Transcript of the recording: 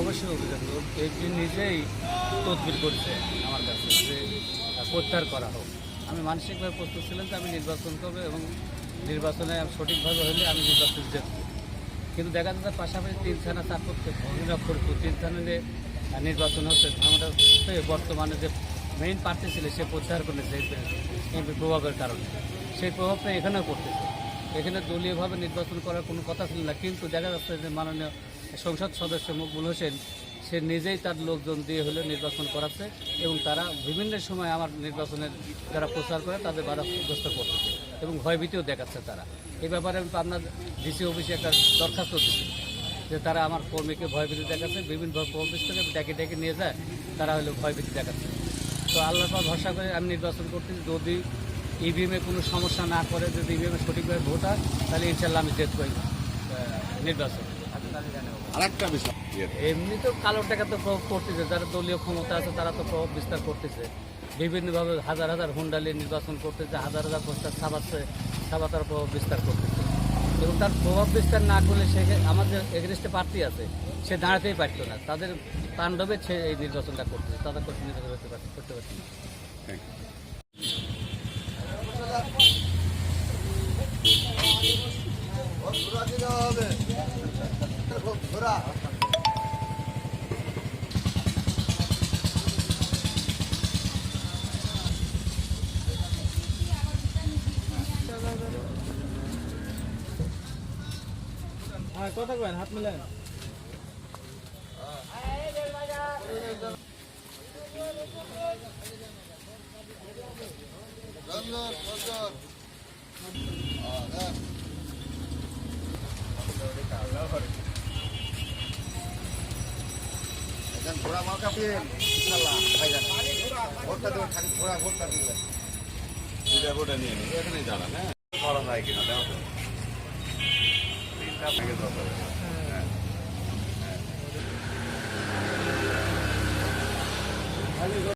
অবশ্যই অভিযোগ। এটি নিজেই তদবির করছে আমার কাছে যে প্রত্যাহার করা হোক। আমি মানসিকভাবে প্রস্তুত ছিলাম যে আমি নির্বাচন করব এবং নির্বাচনে সঠিকভাবে হলে আমি নির্বাচন জিতব কিন্তু দেখা যাচ্ছে পাশাপাশি তিন থানা চার করতে অভিযোগ করতো তিন থানা যে নির্বাচন হচ্ছে আমরা বর্তমানে যে মেইন প্রার্থী ছিল, সে প্রত্যাহার করেছে এই প্রভাবের কারণে। সেই প্রভাবটা এখানেও পড়তেছে। এখানে দলীয়ভাবে নির্বাচন করার কোনো কথা ছিল না। কিন্তু দেখা যাচ্ছে যে মাননীয় সংসদ সদস্য মকবুল হোসেন, সে নিজেই তার লোকজন দিয়ে হলে নির্বাচন করাচ্ছে এবং তারা বিভিন্ন সময় আমার নির্বাচনের যারা প্রচার করে তাদের বাধাগ্রস্ত করতেছে এবং ভয়ভীতিও দেখাচ্ছে তারা। এই ব্যাপারে আমি আপনার ডিসি অফিসে একটা দরখাস্ত দিচ্ছি যে তারা আমার কর্মীকে ভয়ভীতি দেখাচ্ছে বিভিন্ন অফিস থেকে ডেকে ডেকে নিয়ে যায়, তারা হলো ভয়ভীতি দেখাচ্ছে। তো আল্লাহর পর ভরসা করে আমি নির্বাচন করতেছি। যদি ইভিএমে কোনো সমস্যা না করে যদি ইভিএমে সঠিকভাবে ভোট হয় তাহলে ইনশাল্লাহ আমি জিতবই করি নির্বাচন। আরেকটা বিষয়। এমনি তো কালো টাকা তো প্রভাব করতেছে যারা দলীয় ক্ষমতা আছে তারা তো প্রভাব বিস্তার করতেছে। বিভিন্নভাবে হাজার হাজার হুন্ডালি নির্বাচন করতেছে হাজার হাজার পোস্টার ছাপাচ্ছে ছাপাতার প্রভাব বিস্তার করতেছে। এবং তার প্রভাব বিস্তার না করলে সে আমাদের এগেনস্টে প্রার্থী আছে সে দাঁড়াতেই পারতো না। তাদের তাণ্ডবে সে এই নির্বাচনটা করতেছে তাদের করতে নির্বাচন করতে পারছে করতে পারছে না। কথা কবেন হাত মিলেন এখন ঘোড়া মার্কা পেয়ে ইনশাল্লাহ ভাইজান ভোটটা দেবেন খালি ঘোড়া ভোটটা দিবেন। দুইটা ভোটে নিয়ে নিন এখানেই দাঁড়ান হ্যাঁ। করা যায় কিনা দেখো। তিনটা থেকে দরকার